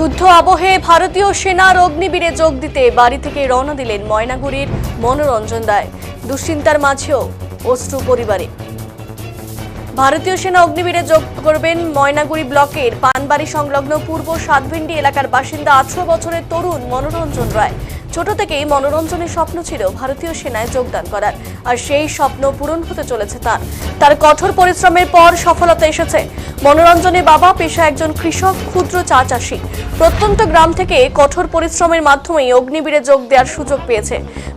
যুদ্ধ আবহে ভারতীয় সেনার অগ্নিবীরে যোগ দিতে বাড়ি থেকে রওনা দিলেন ময়নাগুড়ির মনোরঞ্জন দায় দুশ্চিন্তার মাঝেও অশ্রু পরিবারে। ভারতীয় সেনা অগ্নিবীরে যোগ করবেন ময়নাগুড়ি ব্লকের পানবাড়ি সংলগ্ন পূর্ব সাতভিন্ডি এলাকার বাসিন্দা আঠারো বছরের তরুণ মনোরঞ্জন রায়। ছোট থেকেই মনোরঞ্জনের স্বপ্ন ছিল ভারতীয় সেনায় যোগদান করার, আর সেই স্বপ্ন পূরণ হতে চলেছে তার। তার কঠোর পরিশ্রমের পর সফলতা এসেছে। মনোরঞ্জনের বাবা পেশা একজন কৃষক, ক্ষুদ্র চা চাষি। প্রত্যন্ত গ্রাম থেকে কঠোর পরিশ্রমের মাধ্যমেই অগ্নিবীরে যোগ দেওয়ার সুযোগ পেয়েছে।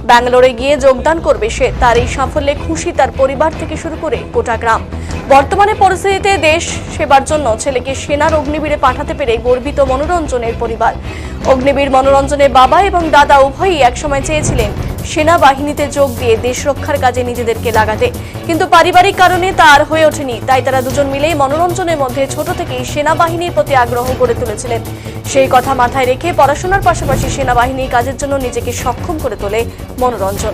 ব্যাঙ্গালোরে গিয়ে যোগদান করবে সে। তার এই সাফল্যে খুশি তার পরিবার থেকে শুরু করে গোটা গ্রাম। বর্তমানে পরিস্থিতিতে দেশ সেবার জন্য ছেলেকে সেনার অগ্নিবীরে পাঠাতে পেরে গর্বিত মনোরঞ্জনের পরিবার। অগ্নিবীর মনোরঞ্জনের বাবা এবং দাদা উভয়ই একসময় চেয়েছিলেন সেনাবাহিনীতে যোগ দিয়ে দেশ রক্ষার কাজে নিজেদেরকে লাগাতে। কিন্তু পারিবারিক কারণে তা আর হয়ে ওঠেনি। তাই তারা দুজন মিলেই মনোরঞ্জনের মধ্যে ছোট থেকেই সেনাবাহিনীর প্রতি আগ্রহ গড়ে তুলেছিলেন। সেই কথা মাথায় রেখে পড়াশোনার পাশাপাশি সেনাবাহিনীর কাজের জন্য নিজেকে সক্ষম করে তোলে মনোরঞ্জন।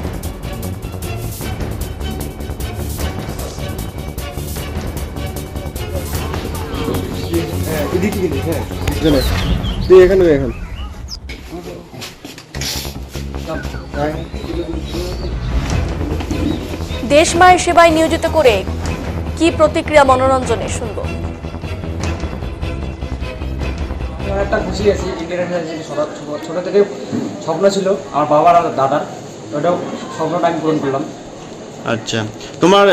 হ্যাঁ। দেশ মায়ের সেবায় নিয়োজিত করে কি প্রতিক্রিয়া মনোরঞ্জনের শুনব? একটা খুশি আছি, ইন্ডিয়ান ছোট থেকে স্বপ্ন ছিল, আমার বাবার আর দাদার। ওটাও স্বপ্নটা আমি পূরণ করলাম। আচ্ছা। তোমার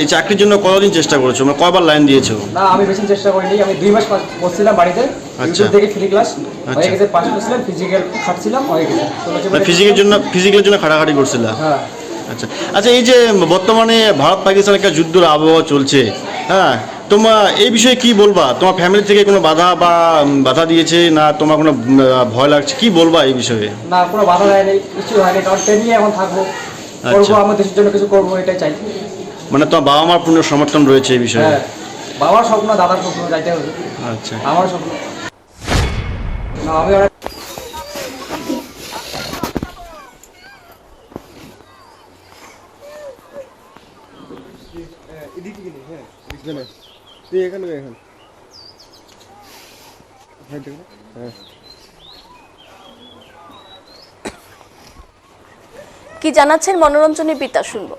এই চাকরির জন্য কতদিন চেষ্টা করেছ? মানে কয়বার লাইন দিয়েছ? না আমি বেশি চেষ্টা করিনি। আমি দুই মাস করছিলাম বাড়িতে। আচ্ছা। ইউটিউব থেকে ফ্রি ক্লাস হয়ে। গেছে পাস করছিলাম ফিজিক্যাল খাটছিলাম হয়ে গেছে। বলছে ফিজিকের জন্য ফিজিক্যালের জন্য খাটাখাটি করছিলা? হ্যাঁ। আচ্ছা। আচ্ছা এই যে বর্তমানে ভারত পাকিস্তান একটা যুদ্ধের আবহাওয়া চলছে হ্যাঁ? তোমার এই বিষয়ে কি বলবা? তোমার ফ্যামিলি থেকে কোনো বাধা বা বাধা দিয়েছে না তোমার কোনো ভয় লাগছে? কি বলবা এই বিষয়ে? না কোনো বাধা হয়নি কিছু হয়নি। কারণ ট্রেনিং এখন থাকব। করব আচ্ছা। আমার দেশের জন্য কিছু করব এটাই চাই। মানে তোমার বাবা মার পূর্ণ সমর্থন রয়েছে এই বিষয়ে? হ্যাঁ বাবার স্বপ্ন দাদার স্বপ্ন যাইতে হবে। আচ্ছা। আমার স্বপ্ন। না আমি হ্যাঁ হ্যাঁ। এখানে এখানে। এখন হ্যাঁ দেখো হ্যাঁ কি জানাচ্ছেন মনোরঞ্জনের পিতা শুনব।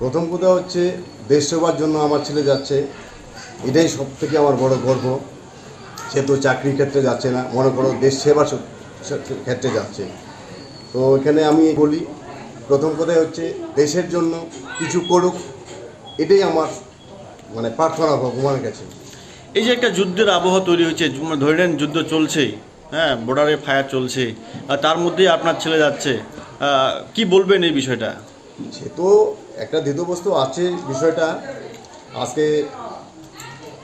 প্রথম কথা হচ্ছে দেশ সেবার জন্য আমার ছেলে যাচ্ছে। এটাই সব থেকে আমার বড় গর্ব। সে তো চাকরির ক্ষেত্রে যাচ্ছে না। মনে করো দেশ সেবার ক্ষেত্রে যাচ্ছে। তো এখানে আমি বলি প্রথম কথাই হচ্ছে দেশের জন্য কিছু করুক এটাই আমার মানে প্রার্থনা ভগবানের কাছে। এই যে একটা যুদ্ধের আবহাওয়া তৈরি হয়েছে ধরে নেন যুদ্ধ চলছেই। হ্যাঁ বর্ডারে ফায়ার চলছে। আর তার মধ্যেই আপনার ছেলে যাচ্ছে। কি বলবেন এই বিষয়টা? সে তো একটা দ্বিতীয়বস্তু আছে বিষয়টা। আজকে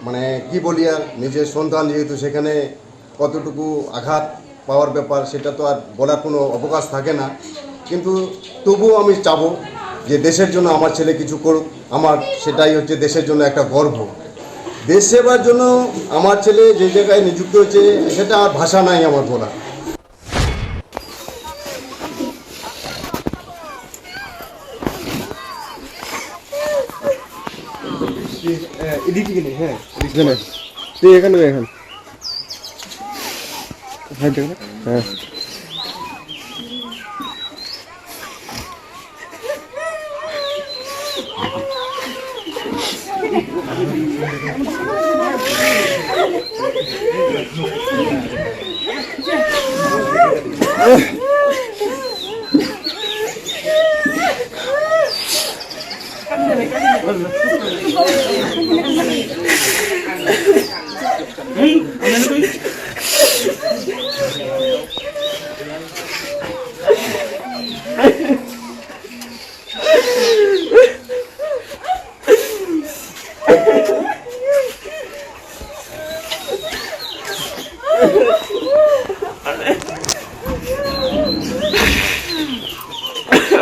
মানে কি বলি আর, নিজের সন্তান যেহেতু সেখানে কতটুকু আঘাত পাওয়ার ব্যাপার সেটা তো আর বলার কোনো অবকাশ থাকে না। কিন্তু তবুও আমি চাবো যে দেশের জন্য আমার ছেলে কিছু করুক। আমার সেটাই হচ্ছে দেশের জন্য একটা গর্ব। দেশ সেবার জন্য আমার ছেলে যে জায়গায় নিযুক্ত হয়েছে, সেটা আর ভাষা নাই আমার তুই হ্যাঁ। এখানে এখানে। হ্যাঁ। Hadi demek, hadi demek.